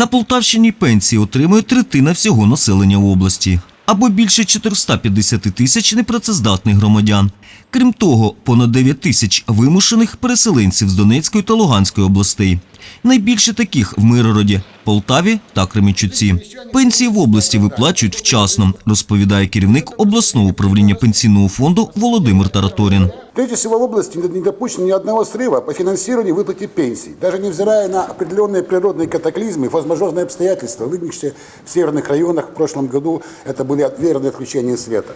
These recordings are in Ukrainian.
На Полтавщині пенсії отримує третина всього населення області або більше 450 тисяч непрацездатних громадян. Крім того, понад 9 тисяч вимушених переселенців з Донецької та Луганської областей. Найбільше таких в Миргороді, Полтаві та Кременчуці. Пенсії в області виплачують вчасно, розповідає керівник обласного управління пенсійного фонду Володимир Тараторін. Прежде всего в области не не допущено ни одного срыва по финансированию и выплате пенсий, даже невзирая на определенные природные катаклизмы, форс-мажорные обстоятельства, возникшие в северных районах в прошлом году, это были отверные отключения света.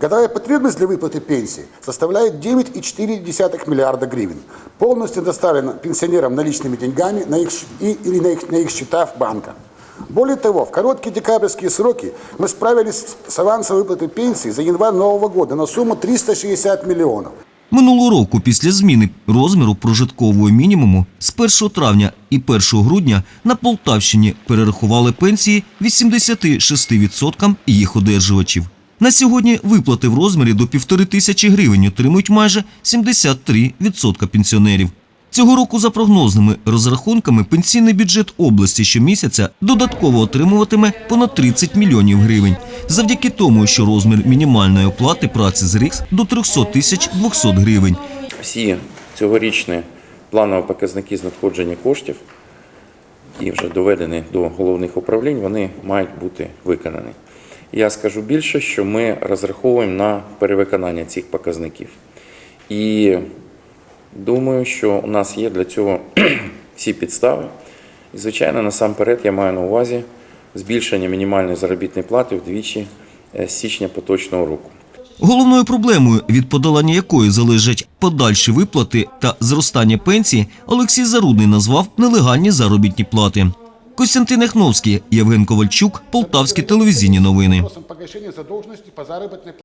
Годовая потребность для выплаты пенсии составляет 9,4 миллиарда гривен, полностью доставлена пенсионерам наличными деньгами на их, щ- и, или на их, на их счета в банках. Более того, в короткие декабрьские сроки мы справились с авансовой выплатой пенсии за январь нового года на сумму 360 миллионов. Минулого року, після зміни розміру прожиткового мінімуму з 1 травня і 1 грудня на Полтавщині перерахували пенсії 86% їх одержувачів. На сьогодні виплати в розмірі до півтори тисячі гривень отримують майже 73% пенсіонерів. Цього року, за прогнозними розрахунками, пенсійний бюджет області щомісяця додатково отримуватиме понад 30 мільйонів гривень, завдяки тому, що розмір мінімальної оплати праці зріс до 300 тисяч 200 гривень. всі цьогорічні планові показники з надходження коштів, які вже доведені до головних управлінь, вони мають бути виконані. Я скажу більше, що ми розраховуємо на перевиконання цих показників. І думаю, що у нас є для цього всі підстави. І, звичайно, насамперед я маю на увазі збільшення мінімальної заробітної плати вдвічі е, з січня поточного року. Головною проблемою, від подолання якої залежать подальші виплати та зростання пенсії, Олексій Зарудний назвав нелегальні заробітні плати. Костянтин Ехновський, Євген Ковальчук, Полтавські телевізійні новини.